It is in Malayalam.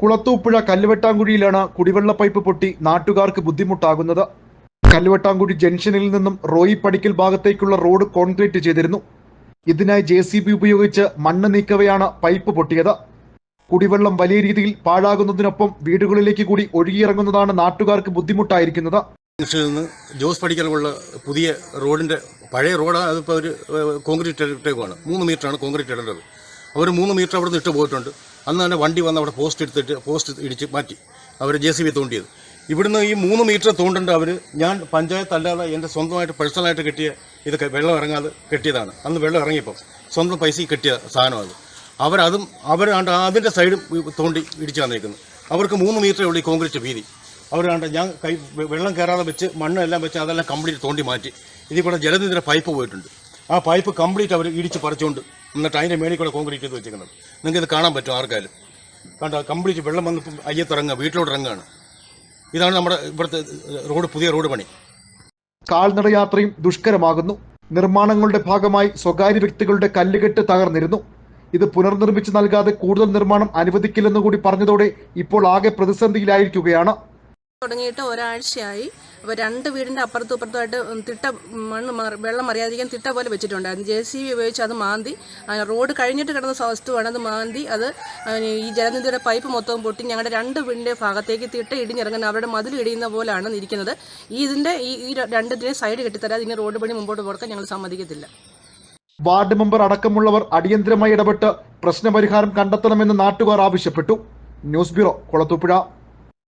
കുളത്തൂപ്പുഴ കല്ലുവെട്ടാങ്കുഴിയിലാണ് കുടിവെള്ള പൈപ്പ് പൊട്ടി നാട്ടുകാർക്ക് ബുദ്ധിമുട്ടാകുന്നത്. കല്ലുവെട്ടാങ്കുഴി ജംഗ്ഷനിൽ നിന്നും റോയി പടിക്കൽ ഭാഗത്തേക്കുള്ള റോഡ് കോൺക്രീറ്റ് ചെയ്തിരുന്നു. ഇതിനായി ജെ സി ബി ഉപയോഗിച്ച് മണ്ണ് നീക്കവെയാണ് പൈപ്പ് പൊട്ടിയത്. കുടിവെള്ളം വലിയ രീതിയിൽ പാഴാകുന്നതിനൊപ്പം വീടുകളിലേക്ക് കൂടി ഒഴുകിയിറങ്ങുന്നതാണ് നാട്ടുകാർക്ക് ബുദ്ധിമുട്ടായിരിക്കുന്നത്. നിന്ന് ജോസ് പഠിക്കാനുള്ള പുതിയ റോഡിന്റെ പഴയ റോഡ് അതിപ്പോൾ ഒരു കോൺക്രീറ്റ് ഇട്ടേക്കുവാണ് മൂന്ന് മീറ്ററാണ് കോൺക്രീറ്റ് ഇടേണ്ടത്. അവർ മൂന്ന് മീറ്റർ അവിടെ നിന്ന് ഇട്ട് പോയിട്ടുണ്ട്. അന്ന് തന്നെ വണ്ടി വന്ന് അവിടെ പോസ്റ്റ് എടുത്തിട്ട് പോസ്റ്റ് ഇടിച്ച് മാറ്റി. അവർ ജെ സി ബി തോണ്ടിയത്. ഇവിടുന്ന് ഈ മൂന്ന് മീറ്റർ തോണ്ടുണ്ട് അവർ ഞാൻ പഞ്ചായത്ത് അല്ലാതെ എന്റെ സ്വന്തമായിട്ട് പേഴ്സണലായിട്ട് കെട്ടിയ ഇതൊക്കെ വെള്ളം ഇറങ്ങാതെ കെട്ടിയതാണ്. അന്ന് വെള്ളം ഇറങ്ങിയപ്പോൾ സ്വന്തം പൈസ കെട്ടിയ സാധനമാണ് അവരതും അവരാണ്ട് അതിന്റെ സൈഡും തോണ്ടി ഇടിച്ചു വന്നേക്കുന്നത് അവർക്ക് മൂന്ന് മീറ്ററേ ഉള്ളൂ ഈ കോൺക്രീറ്റ് വീതി. അവരാണ്ട് ഞാൻ കൈ വെള്ളം കയറാതെ വെച്ച് മണ്ണെല്ലാം വെച്ച് അതെല്ലാം കംപ്ലീറ്റ് തോണ്ടി മാറ്റി. ഇതിൽ കൂടെ ജലനിധിയുടെ പൈപ്പ് പോയിട്ടുണ്ട്. ആ പൈപ്പ് കംപ്ലീറ്റ് അവർ ഇടിച്ച് പറിച്ചുകൊണ്ട് എന്നിട്ട് അതിന്റെ മേളിൽ കൂടെ കോൺക്രീറ്റ് ചെയ്ത് വെച്ചിരിക്കുന്നത് നിങ്ങൾക്ക് ഇത് കാണാൻ പറ്റും ആർക്കായാലും. കണ്ട കംപ്ലീറ്റ് വെള്ളം വന്ന് അയ്യത്തിറങ്ങുക വീട്ടിലോട്ട് ഇറങ്ങുകയാണ്. ഇതാണ് നമ്മുടെ ഇവിടുത്തെ റോഡ് പുതിയ റോഡ് പണി. കാൽനടയാത്രയും ദുഷ്കരമാകുന്നു. നിർമ്മാണങ്ങളുടെ ഭാഗമായി സ്വകാര്യ വ്യക്തികളുടെ കല്ലുകെട്ട് തകർന്നിരുന്നു. ഇത് പുനർനിർമ്മിച്ച് നൽകാതെ കൂടുതൽ നിർമ്മാണം അനുവദിക്കില്ലെന്ന് കൂടി പറഞ്ഞതോടെ ഇപ്പോൾ ആകെ പ്രതിസന്ധിയിലായിരിക്കുകയാണ്. തുടങ്ങിയിട്ട് ഒരാഴ്ചയായി. അപ്പോൾ രണ്ട് വീടിന്റെ അപ്പുറത്തും ഇപ്പുറത്തുമായിട്ട് തിട്ട മണ്ണ് വെള്ളം മറിയാതിരിക്കാൻ തിട്ട പോലെ വെച്ചിട്ടുണ്ടായിരുന്നു ജെ സി ബി ഉപയോഗിച്ച് അത് മാന്തി റോഡ് കഴിഞ്ഞിട്ട് കിടന്ന വസ്തുവാണ് അത് മാന്തി അത് ഈ ജലനിധിയുടെ പൈപ്പ് മൊത്തവും പൊട്ടി ഞങ്ങളുടെ രണ്ട് വീടിന്റെ ഭാഗത്തേക്ക് തിട്ട ഇടിഞ്ഞിറങ്ങുന്ന അവരുടെ മതിൽ ഇടിയുന്ന പോലെയാണ് ഇരിക്കുന്നത് ഈ ഇതിന്റെ ഈ ഈ രണ്ടിന്റെ സൈഡ് കെട്ടിത്തരാതെ ഇനി റോഡ് പണി മുമ്പോട്ട് പോകാൻ ഞങ്ങൾ സമ്മതിക്കത്തില്ല. വാർഡ് മെമ്പർ അടക്കമുള്ളവർ അടിയന്തരമായി ഇടപെട്ട് പ്രശ്നപരിഹാരം കണ്ടെത്തണമെന്ന് നാട്ടുകാർ ആവശ്യപ്പെട്ടു. News bureau Kulathupuzha.